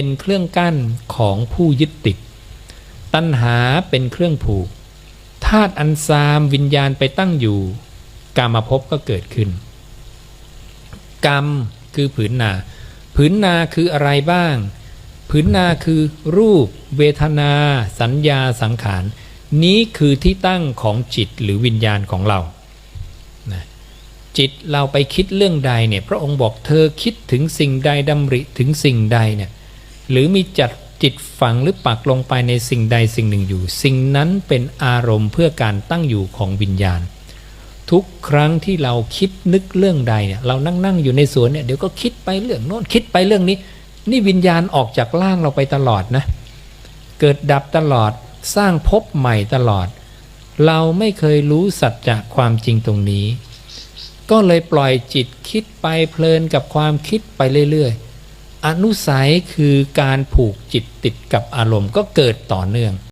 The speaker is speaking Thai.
เป็นเครื่องกั้นของผู้ยึดติด ตัณหาเป็นเครื่องผูกธาตุอันซามวิญญาณไปตั้งอยู่กามภพก็เกิดขึ้น กรรมคือผืนนา ผืนนาคืออะไรบ้าง ผืนนาคือรูป เวทนา สัญญาสังขาร นี้คือที่ตั้งของจิตหรือวิญญาณของเรานะจิตเราไปคิดเรื่องใดเนี่ยพระองค์บอกเธอคิดถึงสิ่งใดดำริถึงสิ่งใดเนี่ย หรือมีจัดจิตฝังหรือปักลงไปในสิ่งใดสิ่งหนึ่งอยู่ สิ่งนั้นเป็นอารมณ์เพื่อการตั้งอยู่ของวิญญาณ ทุกครั้งที่เราคิดนึกเรื่องใดเนี่ยเรานั่งนั่งอยู่ในสวนเนี่ยเดี๋ยวก็คิดไปเรื่องโน้นคิดไปเรื่องนี้ นี่วิญญาณออกจากร่างเราไปตลอดนะ เกิดดับตลอดสร้างภพใหม่ตลอด เราไม่เคยรู้สัจจะความจริงตรงนี้ ก็เลยปล่อยจิตคิดไปเพลินกับความคิดไปเรื่อยๆ อนุสัยคือการผูกจิตติดกับอารมณ์ก็เกิดต่อเนื่อง